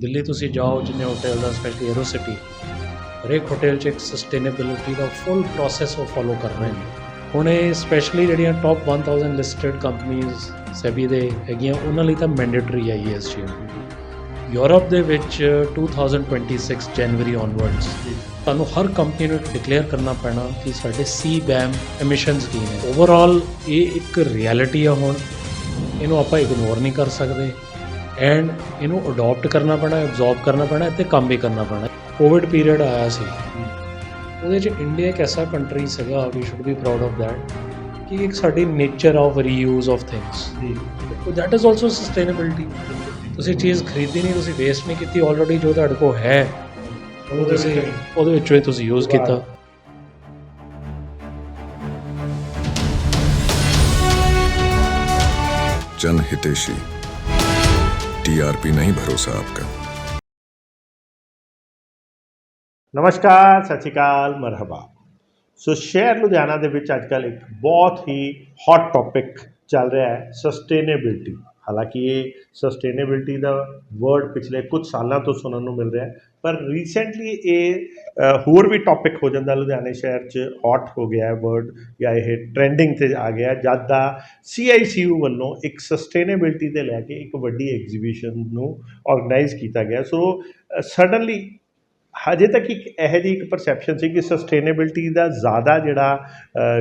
ਦਿੱਲੀ ਤੁਸੀਂ ਜਾਓ ਜਿੰਨੇ ਹੋਟਲ ਦਾ ਸਪੈਸ਼ਲੀ 에ਅਰੋ ਸਿਟੀ ਹਰੇਕ ਹੋਟਲ 'ਚ ਇੱਕ ਸਸਟੇਨੇਬਿਲਿਟੀ ਦਾ ਫੁੱਲ ਪ੍ਰੋਸੈਸ ਉਹ ਫੋਲੋ ਕਰ ਰਹੇ ਨੇ। ਹੁਣ ਇਹ ਸਪੈਸ਼ਲੀ ਜਿਹੜੀਆਂ ਟਾਪ 1000 ਲਿਸਟਡ ਕੰਪਨੀਆਂ ਸੈਬੀ ਦੇ ਹੈਗੀਆਂ ਉਹਨਾਂ ਲਈ ਤਾਂ ਮੈਂਡੇਟਰੀ ਹੈ ESG ਯੂਰਪ ਦੇ ਵਿੱਚ 2026 ਜਨਵਰੀ ਔਨਵਰਡਸ ਤੁਹਾਨੂੰ ਹਰ ਕੰਪਨੀ ਨੂੰ ਡਿਕਲੇਅਰ ਕਰਨਾ ਪੈਣਾ ਕਿ ਸਾਡੇ ਸੀ ਬੈਮ ਐਮਿਸ਼ਨਸ ਕੀ ਨੇ। ਓਵਰਆਲ ਇਹ ਇੱਕ ਰਿਐਲਿਟੀ ਆ ਹੁਣ। ਇਹਨੂੰ ਆਪਾਂ ਇਗਨੋਰ ਨਹੀਂ ਕਰ ਸਕਦੇ। ਐਂਡ ਇਹਨੂੰ ਅਡਾਪਟ ਕਰਨਾ ਪੈਣਾ ਐਬਜ਼ੌਰਬ ਕਰਨਾ ਪੈਣਾ ਤੇ ਕੰਮ ਵੀ ਕਰਨਾ ਪੈਣਾ। ਕੋਵਿਡ ਪੀਰੀਅਡ ਆਇਆ ਸੀ। ਉਹਦੇ ਚ ਇੰਡੀਆ ਇੱਕ ਐਸਾ ਕੰਟਰੀ ਸੀਗਾ we should be proud of that ਕਿ ਇੱਕ ਸਾਡੀ nature of reuse of things ਜੀ। ਥੈਟ ਇਜ਼ ਆਲਸੋ ਸਸਟੇਨੇਬਿਲਟੀ ਤੁਸੀਂ ਚੀਜ਼ ਖਰੀਦੀ ਨਹੀਂ ਤੁਸੀਂ ਵੇਸਟ ਨਹੀਂ ਕੀਤੀ ਆਲਰੇਡੀ ਜੋ ਤੁਹਾਡੇ ਕੋਲ ਹੈ ਉਹਦੇ ਵਿੱਚ ਉਹਦੇ ਵਿੱਚ ਤੁਸੀਂ ਯੂਜ਼ ਕੀਤਾ। ਜਨ ਹਿਤੇਸ਼ੀ टीआरपी नहीं भरोसा आपका ਨਮਸਕਾਰ ਸਤਿ ਸ਼੍ਰੀ ਅਕਾਲ ਮਰਹਬਾ ਸੋ ਸ਼ਹਿਰ ਲੁਧਿਆਣਾ ਦੇ ਵਿੱਚ ਅੱਜ ਕੱਲ੍ਹ ਇੱਕ ਬਹੁਤ ਹੀ ਹੌਟ ਟੌਪਿਕ ਚੱਲ ਰਿਹਾ ਹੈ ਸਸਟੇਨੇਬਿਲਟੀ ਹਾਲਾਂਕਿ ਇਹ ਸਸਟੇਨੇਬਿਲਟੀ ਦਾ ਵਰਡ ਪਿਛਲੇ ਕੁਝ ਸਾਲਾਂ ਤੋਂ ਸੁਣਨ ਨੂੰ ਮਿਲ ਰਿਹਾ ਹੈ ਪਰ ਰੀਸੈਂਟਲੀ ਇਹ ਹੋਰ ਵੀ ਟੌਪਿਕ ਹੋ ਜਾਂਦਾ, ਲੁਧਿਆਣੇ ਸ਼ਹਿਰ 'ਚ ਹੌਟ ਹੋ ਗਿਆ ਹੈ ਵਰਡ ਜਾਂ ਇਹ ਟ੍ਰੈਂਡਿੰਗ ਤੇ ਆ ਗਿਆ, ਜਦ ਦਾ CICU ਵੱਲੋਂ ਇੱਕ ਸਸਟੇਨੇਬਿਲਟੀ ਤੇ ਲੈ ਕੇ ਇੱਕ ਵੱਡੀ ਐਗਜ਼ੀਬਿਸ਼ਨ ਨੂੰ ਆਰਗੇਨਾਈਜ਼ ਕੀਤਾ ਗਿਆ। ਸੋ ਸਡਨਲੀ ਹਜੇ ਤੱਕ ਇੱਕ ਇਹੋ ਜਿਹੀ ਇੱਕ ਪਰਸੈਪਸ਼ਨ ਸੀ ਕਿ ਸਸਟੇਨੇਬਿਲਟੀ ਦਾ ਜ਼ਿਆਦਾ ਜਿਹੜਾ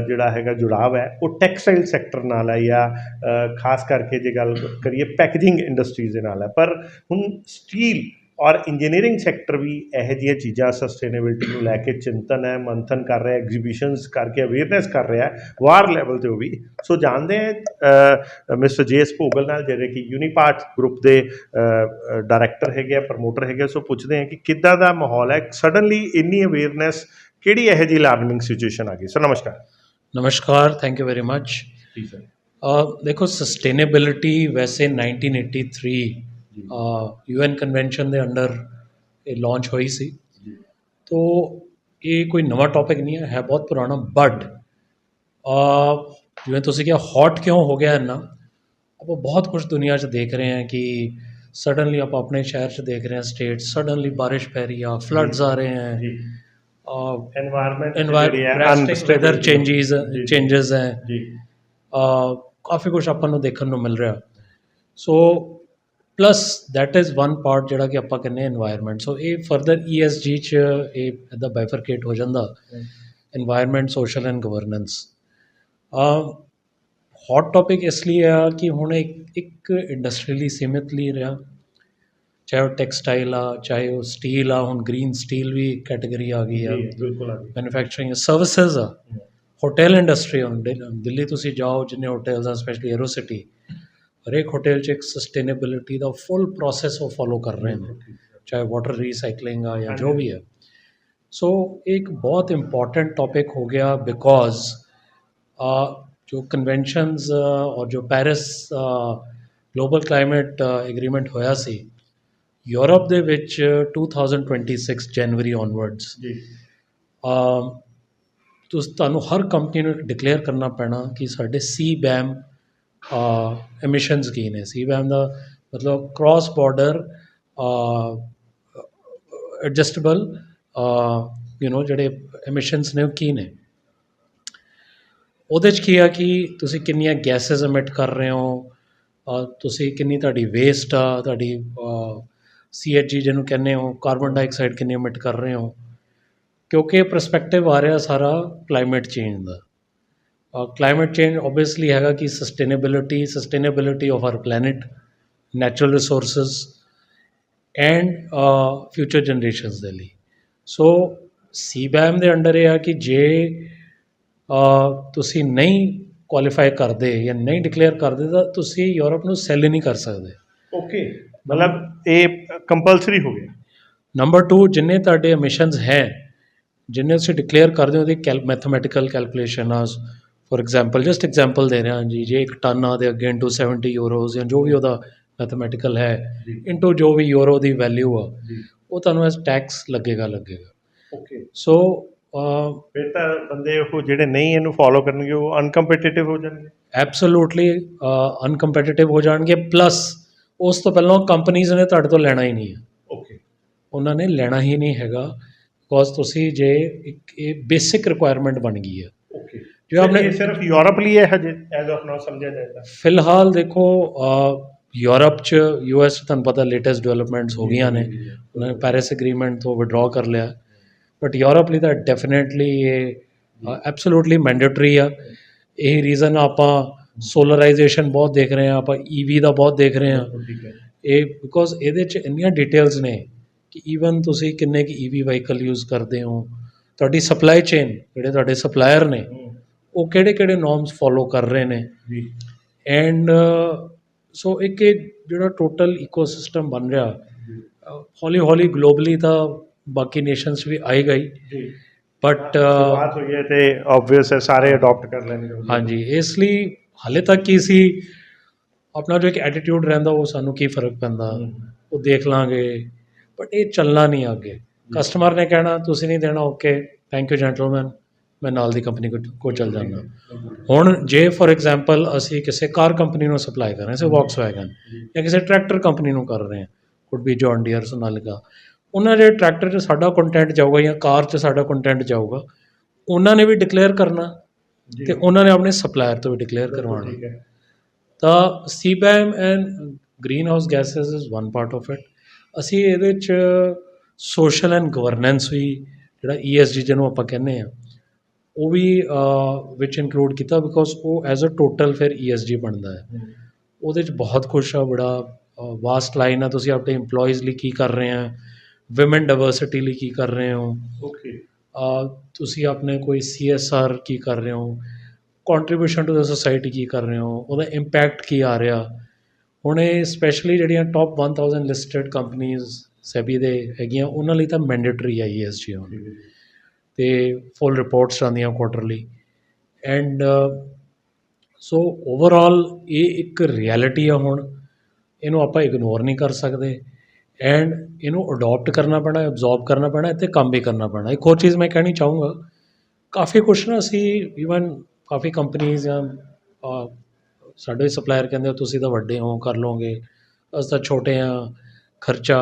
ਜਿਹੜਾ ਹੈਗਾ ਜੁੜਾਵ ਹੈ, ਉਹ ਟੈਕਸਟਾਈਲ ਸੈਕਟਰ ਨਾਲ ਹੈ ਜਾਂ ਖਾਸ ਕਰਕੇ ਜੇ ਗੱਲ ਕਰੀਏ ਪੈਕੇਜਿੰਗ ਇੰਡਸਟਰੀਜ਼ ਦੇ ਨਾਲ ਹੈ। ਪਰ ਹੁਣ ਸਟੀਲ ਔਰ ਇੰਜੀਨੀਅਰਿੰਗ ਸੈਕਟਰ ਵੀ ਇਹੋ ਜਿਹੀਆਂ ਚੀਜ਼ਾਂ ਸਸਟੇਨੇਬਿਲਟੀ ਨੂੰ ਲੈ ਕੇ ਚਿੰਤਨ ਹੈ ਮੰਥਨ ਕਰ ਰਿਹਾ ਐਗਜ਼ੀਬਿਸ਼ਨਸ ਕਰਕੇ ਅਵੇਅਰਨੈਸ ਕਰ ਰਿਹਾ ਹੈ ਵਾਰ ਲੈਵਲ ਤੇ ਉਹ ਵੀ। ਸੋ ਜਾਣਦੇ ਹਾਂ ਮਿਸਟਰ ਜੇਐਸ ਭੋਗਲ ਨਾਲ ਜਿਹੜੇ ਕਿ ਯੂਨੀਪਾਰਟ ਗਰੁੱਪ ਦੇ ਡਾਇਰੈਕਟਰ ਹੈਗੇ ਆ ਪ੍ਰਮੋਟਰ ਹੈਗੇ ਆ, ਸੋ ਪੁੱਛਦੇ ਹਾਂ ਕਿ ਕਿੱਦਾਂ ਦਾ ਮਾਹੌਲ ਹੈ ਸਡਨਲੀ ਇੰਨੀ ਅਵੇਅਰਨੈਸ ਕਿਹੜੀ ਇਹੋ ਜਿਹੀ ਅਲਾਰਮਿੰਗ ਸਿਚੁਏਸ਼ਨ ਆ ਗਈ? ਸਰ ਨਮਸਕਾਰ। ਨਮਸਕਾਰ ਥੈਂਕ ਯੂ ਵੈਰੀ ਮੱਚ ਜੀ ਸਰ ਦੇਖੋ ਸਸਟੇਨੇਬਿਲਿਟੀ ਵੈਸੇ 1983 ਯੂਐਨ ਕਨਵੈਨਸ਼ਨ ਦੇ ਅੰਡਰ ਇਹ ਲਾਂਚ ਹੋਈ ਸੀ। ਤੋ ਇਹ ਕੋਈ ਨਵਾਂ ਟੌਪਿਕ ਨਹੀਂ ਹੈ ਹੈ ਬਹੁਤ ਪੁਰਾਣਾ ਬਟ ਜਿਵੇਂ ਤੁਸੀਂ ਕਿਹਾ ਹੌਟ ਕਿਉਂ ਹੋ ਗਿਆ ਨਾ ਆਪਾਂ ਬਹੁਤ ਕੁਝ ਦੁਨੀਆ 'ਚ ਦੇਖ ਰਹੇ ਹਾਂ ਕਿ ਸਡਨਲੀ ਆਪਾਂ ਆਪਣੇ ਸ਼ਹਿਰ 'ਚ ਦੇਖ ਰਹੇ ਹਾਂ ਸਟੇਟ ਸਡਨਲੀ ਬਾਰਿਸ਼ ਪੈ ਰਹੀ ਆ ਫਲੱਡਸ ਆ ਰਹੇ ਹਨ ਜੀ। এনवायरमेंट वेदर चेंजेस चेंजेस हैं जी काफ़ी कुछ अपन देखने को मिल रहा so plus that is one part ਜਿਹੜਾ ਕਿ ਆਪਾਂ ਕਹਿੰਦੇ এনवायरमेंट ਸੋ ਇਹ ਫਰਦਰ ESG ਚ ਇਹ ਦਾ ਬਾਈਫਰਕੇਟ ਹੋ ਜਾਂਦਾ। এনवायरमेंट ਸੋਸ਼ਲ ਐਂਡ ਗਵਰਨੈਂਸ ਆ ਹੌਟ ਟਾਪਿਕ ਇਸ ਲਈ ਆ ਕਿ ਹੁਣ ਇੱਕ ਇੱਕ ਇੰਡਸਟਰੀਲੀ ਸੀਮਿਤ ਲਈ ਰਿਹਾ। ਚਾਹੇ ਉਹ ਟੈਕਸਟਾਈਲ ਆ ਚਾਹੇ ਉਹ ਸਟੀਲ ਆ ਹੁਣ ਗ੍ਰੀਨ ਸਟੀਲ ਵੀ ਕੈਟਾਗਰੀ ਆ ਗਈ ਆ। ਬਿਲਕੁਲ ਆ ਗਈ। ਮੈਨੂਫੈਕਚਰਿੰਗ ਸਰਵਿਸਿਜ਼ ਆ। ਹੋਟਲ ਇੰਡਸਟਰੀ ਹੁਣ ਦਿੱਲੀ ਤੁਸੀਂ ਜਾਓ ਜਿੰਨੇ ਹੋਟਲਸ ਆ ਸਪੈਸ਼ਲੀ ਏਰੋ ਸਿਟੀ ਹਰੇਕ ਹੋਟਲ 'ਚ ਇੱਕ ਸਸਟੇਨੇਬਿਲਿਟੀ ਦਾ ਫੁੱਲ ਪ੍ਰੋਸੈਸ ਉਹ ਫੋਲੋ ਕਰ ਰਹੇ ਨੇ ਚਾਹੇ ਵਾਟਰ ਰੀਸਾਈਕਲਿੰਗ ਆ ਜਾਂ ਜੋ ਵੀ ਹੈ। ਸੋ ਇੱਕ ਬਹੁਤ ਇੰਪੋਰਟੈਂਟ ਟੌਪਿਕ ਹੋ ਗਿਆ ਬਿਕੋਜ਼ ਜੋ ਕਨਵੈਨਸ਼ਨਸ ਔਰ ਜੋ ਪੈਰਿਸ ਗਲੋਬਲ ਕਲਾਈਮੇਟ ਐਗਰੀਮੈਂਟ ਹੋਇਆ ਸੀ ਯੂਰਪ ਦੇ ਵਿੱਚ 2026 ਜਨਵਰੀ ਔਨਵਰਡਸ ਜੀ। ਤੁਸ ਤੁਹਾਨੂੰ ਹਰ ਕੰਪਨੀ ਨੂੰ ਡਿਕਲੇਅਰ ਕਰਨਾ ਪੈਣਾ ਕਿ ਸਾਡੇ ਸੀ ਬੈਮ ਐਮਿਸ਼ਨਸ ਕੀ ਨੇ ਸੀ? ਬੈਮ ਦਾ ਮਤਲਬ cross border adjustable you know ਜਿਹੜੇ ਐਮਿਸ਼ਨਸ ਨੇ ਉਹ ਕੀ ਨੇ? ਉਹਦੇ 'ਚ ਕੀ ਆ ਕਿ ਤੁਸੀਂ ਕਿੰਨੀਆਂ ਗੈਸਸ ਐਮਿਟ ਕਰ ਰਹੇ ਹੋ? ਤੁਸੀਂ ਕਿੰਨੀ ਤੁਹਾਡੀ ਵੇਸਟ ਆ? ਤੁਹਾਡੀ ਸੀ ਐਚ ਜੀ ਜਿਹਨੂੰ ਕਹਿੰਦੇ ਹੋ ਕਾਰਬਨ ਡਾਈਆਕਸਾਈਡ ਕਿੰਨੀ ਐਮਿਟ ਕਰ ਰਹੇ ਹੋ? ਕਿਉਂਕਿ ਪਰਸਪੈਕਟਿਵ ਆ ਰਿਹਾ ਸਾਰਾ ਕਲਾਈਮੇਟ ਚੇਂਜ ਦਾ। ਕਲਾਈਮੇਟ ਚੇਂਜ ਓਬਵੀਅਸਲੀ ਹੈਗਾ ਕਿ sustainability sustainability of our planet natural resources and future generations ਦੇ ਲਈ। ਸੋ ਸੀਬੈਮ ਦੇ ਅੰਡਰ ਇਹ ਆ ਕਿ ਜੇ ਤੁਸੀਂ ਨਹੀਂ ਕੁਆਲੀਫਾਈ ਕਰਦੇ ਜਾਂ ਨਹੀਂ ਡਿਕਲੇਅਰ ਕਰਦੇ ਤਾਂ ਤੁਸੀਂ ਯੂਰਪ ਨੂੰ ਸੈਲ ਨਹੀਂ ਕਰ ਸਕਦੇ। ਓਕੇ ਮਤਲਬ ਇਹ ਕੰਪਲਸਰੀ ਹੋ ਗਿਆ। ਨੰਬਰ 2 ਜਿੰਨੇ ਤੁਹਾਡੇ ਐਮਿਸ਼ਨਸ ਹੈ ਜਿੰਨੇ ਤੁਸੀਂ ਡਿਕਲੇਅਰ ਕਰਦੇ ਹੋ ਉਹਦੀ ਕੈਲ ਮੈਥਮੈਟੀਕਲ ਕੈਲਕੂਲੇਸ਼ਨ ਆ ਫੋਰ ਐਗਜ਼ਾਮਪਲ ਜਸਟ ਐਗਜ਼ਾਮਪਲ ਦੇ ਰਿਹਾ ਜੀ ਜੇ ਇੱਕ ਟਨ ਆ ਦੇ ਅੱਗੇ ਇਨਟੂ 70 ਯੂਰੋਜ਼ ਜਾਂ ਜੋ ਵੀ ਉਹਦਾ ਮੈਥਮੈਟੀਕਲ ਹੈ ਜੀ। ਇਨਟੂ ਜੋ ਵੀ ਯੂਰੋ ਦੀ ਵੈਲਿਊ ਆ ਉਹ ਤੁਹਾਨੂੰ ਐਸ ਟੈਕਸ ਲੱਗੇਗਾ ਲੱਗੇਗਾ। ਓਕੇ ਸੋ ਫਿਰ ਤਾਂ ਬੰਦੇ ਉਹ ਜਿਹੜੇ ਨਹੀਂ ਇਹਨੂੰ ਫੋਲੋ ਕਰਨਗੇ ਉਹ ਅਨਕੰਪੀਟੀਟਿਵ ਹੋ ਜਾਣਗੇ। ਐਬਸੋਲੂਟਲੀ ਅਨਕੰਪੀਟੀਟਿਵ ਹੋ ਜਾਣਗੇ ਪਲੱਸ ਉਸ ਤੋਂ ਪਹਿਲਾਂ ਕੰਪਨੀਆਂ ਨੇ ਤੁਹਾਡੇ ਤੋਂ ਲੈਣਾ ਹੀ ਨਹੀਂ ਹੈ। ਉਹਨਾਂ ਨੇ ਲੈਣਾ ਹੀ ਨਹੀਂ ਹੈਗਾ ਬਿਕੋਜ਼ ਤੁਸੀਂ ਜੇ ਇੱਕ ਇਹ ਬੇਸਿਕ ਰਿਕੁਆਇਰਮੈਂਟ ਬਣ ਗਈ ਹੈ ਓਕੇ ਜੋ ਆਪਣੇ ਸਿਰਫ ਯੂਰਪ ਲਈ ਹੈ ਹਜੇ ਐਜ਼ ਆਫ ਨਾਓ ਸਮਝਿਆ ਜਾਏਗਾ ਫਿਲਹਾਲ ਦੇਖੋ ਯੂਰਪ ਚ ਯੂਐਸ ਤੁਹਾਨੂੰ ਪਤਾ ਲੇਟੈਸਟ ਡਿਵੈਲਪਮੈਂਟਸ ਹੋ ਗਈਆਂ ਨੇ। ਉਹਨਾਂ ਨੇ ਪੈਰਿਸ ਐਗਰੀਮੈਂਟ ਤੋਂ ਵਿਡਰਾ ਕਰ ਲਿਆ। ਬਟ ਯੂਰਪ ਲਈ ਤਾਂ ਡੈਫੀਨੇਟਲੀ ਇਹ ਐਬਸੋਲੂਟਲੀ ਮੈਂਡੇਟਰੀ ਆ। ਇਹ ਰੀਜ਼ਨ ਆਪਾਂ ਸੋਲਰਾਈਜੇਸ਼ਨ ਬਹੁਤ ਦੇਖ ਰਹੇ ਹਾਂ ਆਪਾਂ ਈਵੀ ਦਾ ਬਹੁਤ ਦੇਖ ਰਹੇ ਹੈ। ਇਹ ਬਿਕੋਜ਼ ਇਹਦੇ ਚ ਇੰਨੀਆਂ ਡਿਟੇਲਸ ਨੇ ਕਿ ਈਵਨ ਤੁਸੀਂ ਕਿੰਨੇ ਕੁ ਈਵੀ ਵਾਹੀਕਲ ਯੂਜ਼ ਕਰਦੇ ਹੋ। ਤੁਹਾਡੀ ਸਪਲਾਈ ਚੇਨ ਜਿਹੜੇ ਤੁਹਾਡੇ ਸਪਲਾਇਰ ਨੇ ਉਹ ਕਿਹੜੇ ਕਿਹੜੇ ਨੋਰਮਸ ਫੋਲੋ ਕਰ ਰਹੇ ਨੇ? ਜੀ। ਐਂਡ ਸੋ ਇੱਕ ਇਹ ਜਿਹੜਾ ਟੋਟਲ ਇਕੋਸਿਸਟਮ ਬਣ ਰਿਹਾ ਹੌਲੀ ਹੌਲੀ ਗਲੋਬਲੀ ਤਾਂ ਬਾਕੀ ਨੇਸ਼ਨਸ ਵੀ ਆਏਗਾ ਹੀ ਜੀ। ਬਟ ਬਾਤ ਹੋਈ ਹੈ ਤੇ ਆਬਵੀਅਸ ਹੈ ਸਾਰੇ ਅਡਾਪਟ ਕਰ ਲੈਣਗੇ ਹਾਂਜੀ ਇਸ ਲਈ ਹਾਲੇ ਤੱਕ ਕੀ ਸੀ? ਆਪਣਾ ਜੋ ਇੱਕ ਐਟੀਟਿਊਡ ਰਹਿੰਦਾ ਉਹ ਸਾਨੂੰ ਕੀ ਫ਼ਰਕ ਪੈਂਦਾ? ਉਹ ਦੇਖ ਲਾਂਗੇ। ਬਟ ਇਹ ਚੱਲਣਾ ਨਹੀਂ ਅੱਗੇ। ਕਸਟਮਰ ਨੇ ਕਹਿਣਾ ਤੁਸੀਂ ਨਹੀਂ ਦੇਣਾ ਓਕੇ ਥੈਂਕ ਯੂ ਜੈਂਟਲਮੈਨ ਮੈਂ ਨਾਲ ਦੀ ਕੰਪਨੀ ਕੋ ਚੱਲ ਜਾਂਦਾ। ਹੁਣ ਜੇ ਫੋਰ ਐਗਜ਼ਾਮਪਲ ਅਸੀਂ ਕਿਸੇ ਕਾਰ ਕੰਪਨੀ ਨੂੰ ਸਪਲਾਈ ਕਰ ਰਹੇ ਹਾਂ ਸੇ ਵੈਗਨ ਜਾਂ ਕਿਸੇ ਟਰੈਕਟਰ ਕੰਪਨੀ ਨੂੰ ਕਰ ਰਹੇ ਹਾਂ could be John Deere Sonalika ਉਹਨਾਂ ਦੇ ਟਰੈਕਟਰ 'ਚ ਸਾਡਾ ਕੰਟੈਂਟ ਜਾਊਗਾ ਜਾਂ ਕਾਰ 'ਚ ਸਾਡਾ ਕੰਟੈਂਟ ਜਾਊਗਾ ਉਹਨਾਂ ਨੇ ਵੀ ਡਿਕਲੇਅਰ ਕਰਨਾ ਤੇ ਉਹਨਾਂ ਨੇ ਆਪਣੇ ਸਪਲਾਇਰ ਤੋਂ ਵੀ ਡਿਕਲੇਅਰ ਕਰਵਾਉਣਾ। ਤਾਂ CBAM and greenhouse gases is one part of it ਅਸੀਂ ਇਹਦੇ 'ਚ ਸੋਸ਼ਲ ਐਂਡ ਗਵਰਨੈਂਸ ਵੀ ਜਿਹੜਾ ESG ਜਿਹਨੂੰ ਆਪਾਂ ਕਹਿੰਦੇ ਆ ਉਹ ਵੀ ਵਿੱਚ ਇਨਕਲੂਡ ਕੀਤਾ ਬਿਕੋਜ਼ ਉਹ ਐਜ਼ ਅ ਟੋਟਲ ਫਿਰ ESG ਬਣਦਾ ਹੈ। ਉਹਦੇ 'ਚ ਬਹੁਤ ਕੁਛ ਆ ਬੜਾ ਵਾਸਟ ਲਾਈਨ ਆ। ਤੁਸੀਂ ਆਪਣੇ EMPLOYEES ਲਈ ਕੀ ਕਰ ਰਹੇ ਆ ਵਿਮਨ ਡਾਈਵਰਸਿਟੀ ਲਈ ਕੀ ਕਰ ਰਹੇ ਹੋ। ਓਕੇ ਤੁਸੀਂ ਆਪਣੇ ਕੋਈ CSR ਕੀ ਕਰ ਰਹੇ ਹੋ ਕੰਟਰੀਬਿਊਸ਼ਨ ਟੂ ਦ ਸੋਸਾਇਟੀ ਕੀ ਕਰ ਰਹੇ ਹੋ ਉਹਦਾ ਇੰਪੈਕਟ ਕੀ ਆ ਰਿਹਾ। ਹੁਣ ਇਹ ਸਪੈਸ਼ਲੀ ਜਿਹੜੀਆਂ ਟੌਪ 1000 ਲਿਸਟਡ ਕੰਪਨੀਆਂ ਸੈਬੀ ਦੇ ਹੈਗੀਆਂ ਉਹਨਾਂ ਲਈ ਤਾਂ ਮੈਂਡੇਟਰੀ ਹੈ ESG ਹੁਣ ਤੇ ਫੁੱਲ ਰਿਪੋਰਟਸ ਆਉਂਦੀਆਂ ਕੁਆਟਰਲੀ ਐਂਡ ਸੋ ਓਵਰਆਲ ਇਹ ਇੱਕ ਰਿਐਲਿਟੀ ਆ ਹੁਣ। ਇਹਨੂੰ ਆਪਾਂ ਇਗਨੋਰ ਨਹੀਂ ਕਰ ਸਕਦੇ। ਐਂਡ ਇਹਨੂੰ ਅਡਾਪਟ ਕਰਨਾ ਪੈਣਾ ਐਬਜ਼ੌਰਬ ਕਰਨਾ ਪੈਣਾ ਇੱਥੇ ਕੰਮ ਵੀ ਕਰਨਾ ਪੈਣਾ। ਇੱਕ ਹੋਰ ਚੀਜ਼ ਮੈਂ ਕਹਿਣੀ ਚਾਹੂੰਗਾ ਕਾਫੀ ਕੁਛ ਨਾ ਅਸੀਂ ਈਵਨ ਕਾਫੀ ਕੰਪਨੀਆਂ ਜਾਂ ਸਾਡੇ ਸਪਲਾਇਰ ਕਹਿੰਦੇ ਤੁਸੀਂ ਤਾਂ ਵੱਡੇ ਹੋ ਕਰ ਲਓਗੇ। ਅਸੀਂ ਤਾਂ ਛੋਟੇ ਆ ਖਰਚਾ।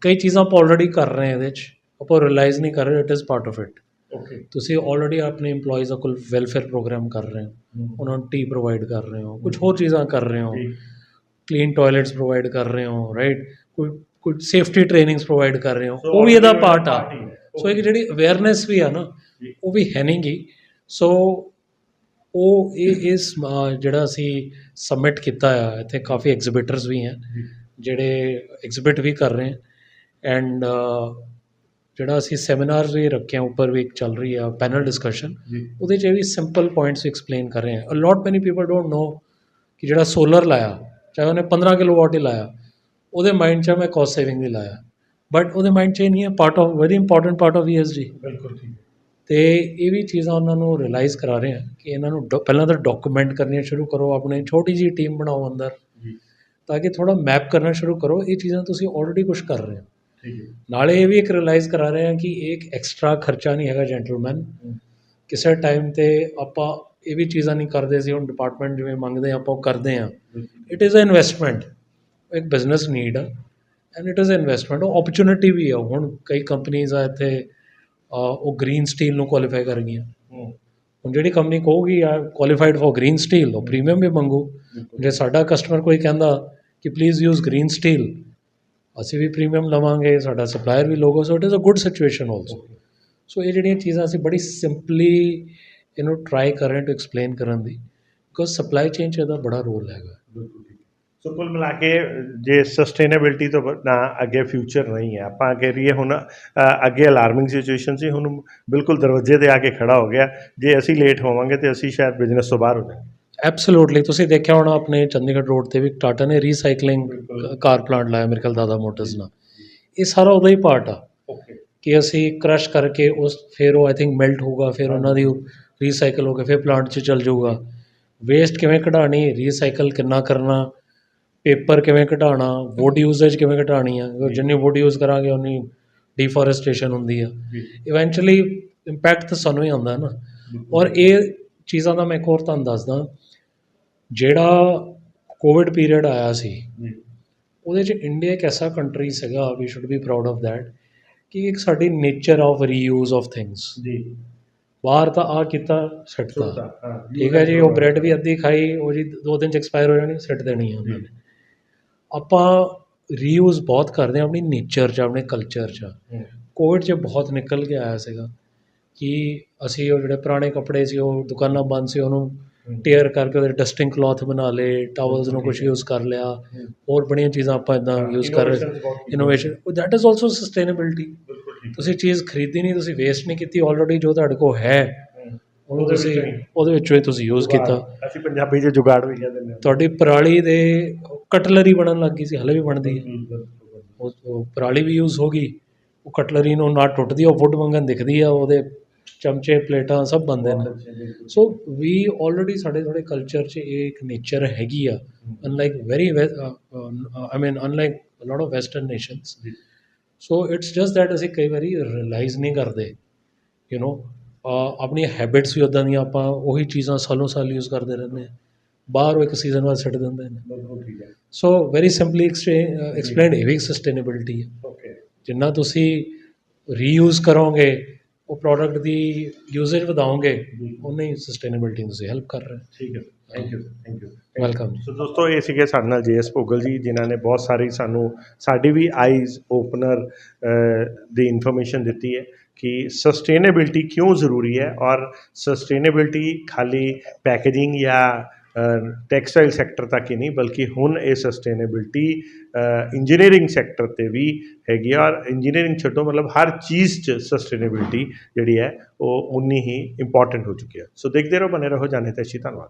ਕਈ ਚੀਜ਼ਾਂ ਆਪਾਂ ਆਲਰੇਡੀ ਕਰ ਰਹੇ ਹਾਂ ਇਹਦੇ 'ਚ। ਆਪਾਂ ਰਿਅਲਾਈਜ਼ ਨਹੀਂ ਕਰ ਰਹੇ it is part of it okay ਤੁਸੀਂ ਆਲਰੇਡੀ ਆਪਣੇ EMPLOYEES ਦਾ ਕੋਲ ਵੈਲਫੇਅਰ ਪ੍ਰੋਗਰਾਮ ਕਰ ਰਹੇ ਹੋ ਉਹਨਾਂ ਨੂੰ ਟੀ ਪ੍ਰੋਵਾਈਡ ਕਰ ਰਹੇ ਹੋ ਕੁਝ ਹੋਰ ਚੀਜ਼ਾਂ ਕਰ ਰਹੇ ਹੋ ਕਲੀਨ ਟਾਇਲਟਸ ਪ੍ਰੋਵਾਈਡ ਕਰ ਰਹੇ ਹੋ ਰਾਈਟ ਕੋਈ ਕੋਈ ਸੇਫਟੀ ਟ੍ਰੇਨਿੰਗਸ ਪ੍ਰੋਵਾਈਡ ਕਰ ਰਹੇ ਹੋ ਉਹ ਵੀ ਇਹਦਾ ਪਾਰਟ ਆ। ਸੋ ਇੱਕ ਜਿਹੜੀ ਅਵੇਅਰਨੈਸ ਵੀ ਆ ਨਾ ਉਹ ਵੀ ਹੈ ਨਹੀਂ ਗੀ। ਸੋ ਉਹ ਇਹ ਇਸ ਜਿਹੜਾ ਅਸੀਂ ਸਬਮਿਟ ਕੀਤਾ ਆ ਇੱਥੇ ਕਾਫੀ ਐਗਜ਼ੀਬਿਟਰਸ ਵੀ ਹੈ ਜਿਹੜੇ ਐਗਜ਼ਿਬਿਟ ਵੀ ਕਰ ਰਹੇ ਐਂਡ ਜਿਹੜਾ ਅਸੀਂ ਸੈਮੀਨਾਰ ਵੀ ਰੱਖੇ ਆ ਉੱਪਰ ਵੀ ਇੱਕ ਚੱਲ ਰਹੀ ਆ ਪੈਨਲ ਡਿਸਕਸ਼ਨ ਉਹਦੇ 'ਚ ਵੀ ਸਿੰਪਲ ਪੁਆਇੰਟਸ ਐਕਸਪਲੇਨ ਕਰ ਰਹੇ ਆ। ਅ ਲੋਟ ਮੈਨੀ ਪੀਪਲ ਡੋਂਟ ਨੋ ਕਿ ਜਿਹੜਾ ਸੋਲਰ ਲਾਇਆ ਚਾਹੇ ਉਹਨੇ 15 ਕਿਲੋਵਾਟ ਹੀ ਲਾਇਆ ਉਹਦੇ ਮਾਈਂਡ 'ਚ ਮੈਂ ਕਾਸਟ ਸੇਵਿੰਗ ਵੀ ਲਾਇਆ। ਬਟ ਉਹਦੇ ਮਾਈਂਡ 'ਚ ਇਹ ਨਹੀਂ ਹੈ part of very important part of ESG ਬਿਲਕੁਲ ਠੀਕ। ਤੇ ਇਹ ਵੀ ਚੀਜ਼ਾਂ ਉਹਨਾਂ ਨੂੰ ਰਿਅਲਾਈਜ਼ ਕਰਾ ਰਹੇ ਆ ਕਿ ਇਹਨਾਂ ਨੂੰ ਪਹਿਲਾਂ ਤਾਂ ਡਾਕੂਮੈਂਟ ਕਰਨੀਆਂ ਸ਼ੁਰੂ ਕਰੋ ਆਪਣੇ ਛੋਟੀ ਜੀ ਟੀਮ ਬਣਾਓ ਅੰਦਰ। ਤਾਂ ਕਿ ਥੋੜਾ ਮੈਪ ਕਰਨਾ ਸ਼ੁਰੂ ਕਰੋ ਇਹ ਚੀਜ਼ਾਂ ਤੁਸੀਂ ਆਲਰੇਡੀ ਕੁਝ ਕਰ ਰਹੇ ਹੈ। ਨਾਲੇ ਇਹ ਵੀ ਇੱਕ ਰਿਅਲਾਈਜ਼ ਕਰਾ ਰਹੇ ਹਾਂ ਕਿ ਇਹ ਇੱਕ ਐਕਸਟਰਾ ਖਰਚਾ ਨਹੀਂ ਹੈਗਾ ਜੈਂਟਲਮੈਨ ਕਿਸੇ ਟਾਈਮ ਤੇ ਆਪਾਂ ਇਹ ਵੀ ਚੀਜ਼ਾਂ ਨਹੀਂ ਕਰਦੇ ਸੀ ਹੁਣ ਡਿਪਾਰਟਮੈਂਟ ਜਿਵੇਂ ਮੰਗਦੇ ਆਪਾਂ ਉਹ ਕਰਦੇ ਆ ਇਟ ਇਜ਼ ਅ ਇਨਵੈਸਟਮੈਂਟ ਇੱਕ ਬਿਜ਼ਨਸ ਨੀਡ ਆ। And it is a investment ਉਹ ਓਪਰਚੁਨਿਟੀ ਵੀ ਆ। ਹੁਣ ਕਈ ਕੰਪਨੀਆਂ ਆ ਇੱਥੇ ਉਹ ਗ੍ਰੀਨ ਸਟੀਲ ਨੂੰ ਕੁਆਲੀਫਾਈ ਕਰ ਗਈਆਂ। ਹੁਣ ਜਿਹੜੀ ਕੰਪਨੀ ਕਹੂਗੀ ਆ ਕੁਆਲੀਫਾਈਡ ਫॉर ਗ੍ਰੀਨ ਸਟੀਲ ਉਹ ਪ੍ਰੀਮੀਅਮ ਵੀ ਮੰਗੂ। ਜੇ ਸਾਡਾ ਕਸਟਮਰ ਕੋਈ ਕਹਿੰਦਾ ਕਿ ਪਲੀਜ਼ ਯੂਜ਼ ਗ੍ਰੀਨ ਸਟੀਲ ਅਸੀਂ ਵੀ ਪ੍ਰੀਮੀਅਮ ਲਵਾਂਗੇ ਸਾਡਾ ਸਪਲਾਇਰ ਵੀ logo so it is a good situation also so ਇਹ ਜਿਹੜੀਆਂ ਚੀਜ਼ਾਂ ਅਸੀਂ ਬੜੀ ਸਿੰਪਲੀ ਇਹਨੂੰ ਟਰਾਈ ਕਰ ਰਹੇ ਟੂ ਐਕਸਪਲੇਨ ਕਰਨ ਦੀ ਬਿਕੋਜ਼ ਸਪਲਾਈ ਚੇਨ 'ਚ ਇਹਦਾ ਬੜਾ ਰੋਲ ਹੈਗਾ। ਸੋ ਕੁੱਲ ਮਿਲਾ ਕੇ ਜੇ ਸਸਟੇਨੇਬਿਲਟੀ ਤੋਂ ਨਾ ਅੱਗੇ ਫਿਊਚਰ ਨਹੀਂ ਹੈ ਆਪਾਂ ਕਹਿ ਰਹੀਏ ਹੁਣ ਅੱਗੇ ਅਲਾਰਮਿੰਗ ਸਿਚੁਏਸ਼ਨ ਸੀ ਹੁਣ ਬਿਲਕੁਲ ਦਰਵਾਜ਼ੇ ਤੇ ਆ ਕੇ ਖੜਾ ਹੋ ਗਿਆ। ਜੇ ਅਸੀਂ ਲੇਟ ਹੋਵਾਂਗੇ ਤੇ ਅਸੀਂ ਸ਼ਾਇਦ ਬਿਜ਼ਨਸ ਤੋਂ ਬਾਹਰ ਹੋ ਜਾਵਾਂਗੇ। ਐਬਸੋਲੂਟਲੀ ਤੁਸੀਂ ਦੇਖਿਆ ਹੋਣਾ ਆਪਣੇ ਚੰਡੀਗੜ੍ਹ ਰੋਡ ਤੇ ਵੀ ਟਾਟਾ ਨੇ ਰੀਸਾਈਕਲਿੰਗ ਕਾਰ ਪਲਾਂਟ ਲਾਇਆ ਮੇਰੇ ਖਿਆਲ ਦਾਦਾ ਮੋਟਰਸ ਨਾਲ। ਇਹ ਸਾਰਾ ਉਹਦਾ ਹੀ ਪਾਰਟ ਆ। ਕਿ ਅਸੀਂ ਕ੍ਰਸ਼ ਕਰਕੇ ਉਸ ਫਿਰ ਉਹ ਆਈ ਥਿੰਕ ਮੈਲਟ ਹੋਊਗਾ ਫਿਰ ਉਹਨਾਂ ਦੀ ਰੀਸਾਈਕਲ ਹੋ ਕੇ ਫਿਰ ਪਲਾਂਟ 'ਚ ਚੱਲ ਜਾਊਗਾ। ਵੇਸਟ ਕਿਵੇਂ ਕਢਾਣੀ ਰੀਸਾਈਕਲ ਕਿੰਨਾ ਕਰਨਾ ਪੇਪਰ ਕਿਵੇਂ ਘਟਾਉਣਾ ਵੁੱਡ ਯੂਸੇਜ ਕਿਵੇਂ ਘਟਾਉਣੀ ਆ। ਜਿੰਨੀ ਵੁੱਡ ਯੂਜ਼ ਕਰਾਂਗੇ ਉਨੀ ਡੀਫੋਰੈਸਟੇਸ਼ਨ ਹੁੰਦੀ ਆ। ਇਵੈਂਚੁਅਲੀ ਇੰਪੈਕਟ ਤਾਂ ਸਾਨੂੰ ਹੀ ਆਉਂਦਾ ਨਾ। ਔਰ ਇਹ ਚੀਜ਼ਾਂ ਦਾ ਮੈਂ ਇੱਕ ਹੋਰ ਤੁਹਾਨੂੰ ਦੱਸਦਾ। ਜਿਹੜਾ ਕੋਵਿਡ ਪੀਰੀਅਡ ਆਇਆ ਸੀ ਉਹਦੇ 'ਚ ਇੰਡੀਆ ਇੱਕ ਐਸਾ ਕੰਟਰੀ ਸੀਗਾ we should be proud of that ਕਿ ਇੱਕ ਸਾਡੀ nature of reuse of things ਜੀ। ਬਾਹਰ ਤਾਂ ਆ ਕੀਤਾ ਸਿੱਟਤਾ ਹਾਂ ਠੀਕ ਹੈ ਜੀ ਉਹ ਬ੍ਰੈਡ ਵੀ ਅੱਧੀ ਖਾਈ ਉਹ ਜੀ ਦੋ ਦਿਨ ਚ ਐਕਸਪਾਇਰ ਹੋ ਜਾਣੀ ਸਿੱਟ ਦੇਣੀ ਹੈ ਉਹਨਾਂ। ਨੇ ਆਪਾਂ ਰੀਯੂਜ਼ ਬਹੁਤ ਕਰਦੇ ਹਾਂ ਆਪਣੀ ਨੇਚਰ 'ਚ ਆਪਣੇ ਕਲਚਰ 'ਚ। ਕੋਵਿਡ 'ਚ ਬਹੁਤ ਨਿਕਲ ਕੇ ਆਇਆ ਸੀਗਾ ਕਿ ਅਸੀਂ ਉਹ ਜਿਹੜੇ ਪੁਰਾਣੇ ਕੱਪੜੇ ਸੀ ਉਹ ਦੁਕਾਨਾਂ ਬੰਦ ਸੀ ਉਹਨੂੰ ਟੇਅਰ ਕਰਕੇ ਉਹਦੇ ਡਸਟਿੰਗ ਕਲੌਥ ਬਣਾ ਲਏ ਟਾਵਲਸ ਨੂੰ ਕੁਝ ਯੂਜ਼ ਕਰ ਲਿਆ ਹੋਰ ਬੜੀਆਂ ਚੀਜ਼ਾਂ ਆਪਾਂ ਇਦਾਂ ਯੂਜ਼ ਕਰ ਰਹੇ innovation that is also sustainability ਤੁਸੀਂ ਚੀਜ਼ ਖਰੀਦੀ ਨਹੀਂ ਤੁਸੀਂ ਵੇਸਟ ਨਹੀਂ ਕੀਤੀ ਆਲਰੇਡੀ ਜੋ ਤੁਹਾਡੇ ਕੋਲ ਹੈ ਉਹਨੂੰ ਤੁਸੀਂ। ਉਹਦੇ ਵਿੱਚੋਂ ਹੀ ਤੁਸੀਂ ਯੂਜ਼ ਕੀਤਾ। ਅਸੀਂ ਪੰਜਾਬੀ 'ਚ ਜੁਗਾੜ ਵੀ ਕਹਿੰਦੇ ਨੇ। ਤੁਹਾਡੀ ਪਰਾਲੀ ਦੇ ਕਟਲਰੀ ਬਣਨ ਲੱਗੀ ਸੀ ਹਲੇ ਵੀ ਬਣਦੀ ਹੈ। ਉਹ ਪਰਾਲੀ ਵੀ ਯੂਜ਼ ਹੋ ਗਈ ਉਹ ਕਟਲਰੀ ਨੂੰ ਨਾ ਟੁੱਟਦੀ ਉਹ ਵੁੱਡ ਵਾਂਗਨ ਦਿਖਦੀ ਆ ਉਹਦੇ ਚਮਚੇ ਪਲੇਟਾਂ ਸਭ ਬਣਦੇ ਨੇ। ਸੋ ਵੀ ਆਲਰੇਡੀ ਸਾਡੇ ਥੋੜੇ ਕਲਚਰ 'ਚ ਇਹ ਇੱਕ ਨੇਚਰ ਹੈਗੀ ਆ। Unlike very I mean unlike lot of western nations so it's just that ਅਸੀਂ ਕਈ ਵਾਰੀ ਰਿਅਲਾਈਜ਼ ਨਹੀਂ ਕਰਦੇ। ਯੂ ਨੋ ਆਪਣੀਆਂ ਹੈਬਿਟਸ ਵੀ ਉਦਾਂ ਦੀਆਂ ਆਪਾਂ ਉਹੀ ਚੀਜ਼ਾਂ ਸਾਲੋਂ ਸਾਲ ਯੂਜ਼ ਕਰਦੇ ਰਹਿੰਦੇ ਹਾਂ। ਬਾਹਰ ਉਹ ਇੱਕ ਸੀਜ਼ਨ ਬਾਅਦ ਛੱਡ ਦਿੰਦੇ ਨੇ। ਸੋ ਵੈਰੀ ਸਿੰਪਲੀ ਐਕਸਪਲੇਨਡ ਇਹ ਵੀ ਸਸਟੇਨੇਬਿਲਟੀ ਹੈ। ਓਕੇ ਜਿੰਨਾ ਤੁਸੀਂ ਰੀਯੂਜ਼ ਕਰੋਗੇ ਉਹ ਪ੍ਰੋਡਕਟ ਦੀ ਯੂਜ਼ੇਜ ਵਧਾਓਗੇ ਉਨਾ ਹੀ ਸਸਟੇਨੇਬਿਲਟੀ ਨੂੰ ਤੁਸੀਂ ਹੈਲਪ ਕਰ ਰਹੇ ਠੀਕ ਹੈ thank you thank you welcome so ਦੋਸਤੋ ਇਹ ਸੀਗੇ ਸਾਡੇ ਨਾਲ ਜੇਐਸ ਭੋਗਲ ਜੀ ਜਿਨ੍ਹਾਂ ਨੇ ਬਹੁਤ ਸਾਰੀ ਸਾਨੂੰ ਸਾਡੀ ਵੀ ਆਈਜ਼ ਓਪਨਰ ਦੀ ਇਨਫੋਰਮੇਸ਼ਨ ਦਿੱਤੀ ਹੈ ਕਿ ਸਸਟੇਨੇਬਿਲਟੀ ਕਿਉਂ ਜ਼ਰੂਰੀ ਹੈ ਔਰ ਸਸਟੇਨੇਬਿਲਟੀ ਖਾਲੀ ਪੈਕੇਜਿੰਗ ਜਾਂ ਟੈਕਸਟਾਈਲ ਸੈਕਟਰ ਤੱਕ ਹੀ ਨਹੀਂ, ਬਲਕਿ ਹੁਣ ਇਹ ਸਸਟੇਨੇਬਿਲਟੀ ਇੰਜੀਨੀਅਰਿੰਗ ਸੈਕਟਰ ਤੇ ਵੀ ਹੈਗੀ ਆ। ਔਰ ਇੰਜੀਨੀਅਰਿੰਗ ਛੱਡੋ, ਮਤਲਬ ਹਰ ਚੀਜ਼ 'ਚ ਸਸਟੇਨੇਬਿਲਟੀ ਜਿਹੜੀ ਹੈ, ਉਹ ਉਨੀ ਹੀ ਇੰਪੋਰਟੈਂਟ ਹੋ ਚੁੱਕੀ ਹੈ। ਸੋ ਦੇਖਦੇ ਰਹੋ ਬਨੇ ਰਹੋ, ਜਾਣੇ ਤੇ ਧੰਨਵਾਦ।